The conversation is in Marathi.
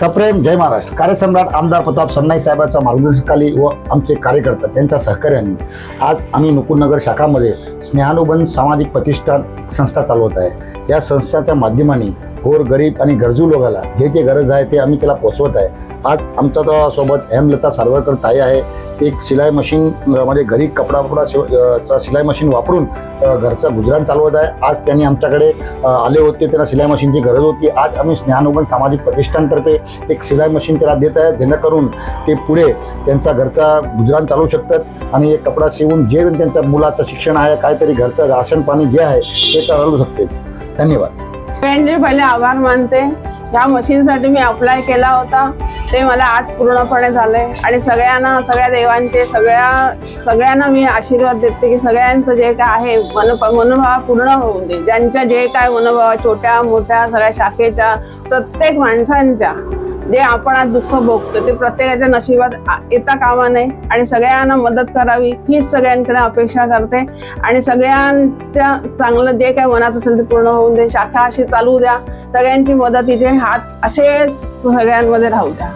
सप्रेम जय महाराष्ट्र. कार्यसम्राट आमदार प्रताप सन्नाई साहेबांच्या मार्गदर्शनाखाली व आमचे कार्यकर्ता त्यांच्या सहकार्याने आज आम्ही नुकुरनगर शाखामध्ये स्नेहानुबंध सामाजिक प्रतिष्ठान संस्था चालवत आहे. या संस्थेच्या माध्यमाने गोर गरीब आणि गरजू लोकाला जे जे गरज आहे ते आम्ही त्याला पोचवत आहे. आज आमच्यासोबत हेमलता सारवरकर ताई आहे. एक शिलाई मशीन म्हणजे घरी कपडा कपडा शिव चा सिलाई मशीन वापरून घरचा घरचं गुजराण चालवत आहे. आज त्यांनी आमच्याकडे आले होते त्यांना सिलाई मशीनची गरज होती. आज आम्ही स्नेहानुबंध सामाजिक प्रतिष्ठानतर्फे एक सिलाई मशीन त्याला देत आहे जेणेकरून ते पुढे त्यांचा घरचा गुजराण चालवू शकतात आणि एक कपडा शिवून जे त्यांच्या मुलाचं शिक्षण आहे काहीतरी घरचं राशन पाणी जे आहे ते चालवू शकते. धन्यवाद. पहिले आभार मानते. ह्या मशीनसाठी मी अप्लाय केला होता. ते मला आज पूर्णपणे झालंय. आणि सगळ्यांना सगळ्या देवांचे सगळ्या सगळ्यांना मी आशीर्वाद देते की सगळ्यांचं जे काय आहे मन मनोभाव पूर्ण होऊन दे. ज्यांच्या जे काय मनोभाव छोट्या मोठ्या सगळ्या शाखेच्या प्रत्येक माणसांच्या जे आपण आज दुःख भोगतो ते प्रत्येकाच्या नशिबात येता कामा नये. आणि सगळ्यांना मदत करावी हीच सगळ्यांकडे अपेक्षा करते. आणि सगळ्यांच्या चांगलं जे काय मनात असेल ते पूर्ण होऊन दे. शाखा अशी चालू द्या. सगळ्यांची मदतीचे हात असे सगळ्यांमध्ये राहू द्या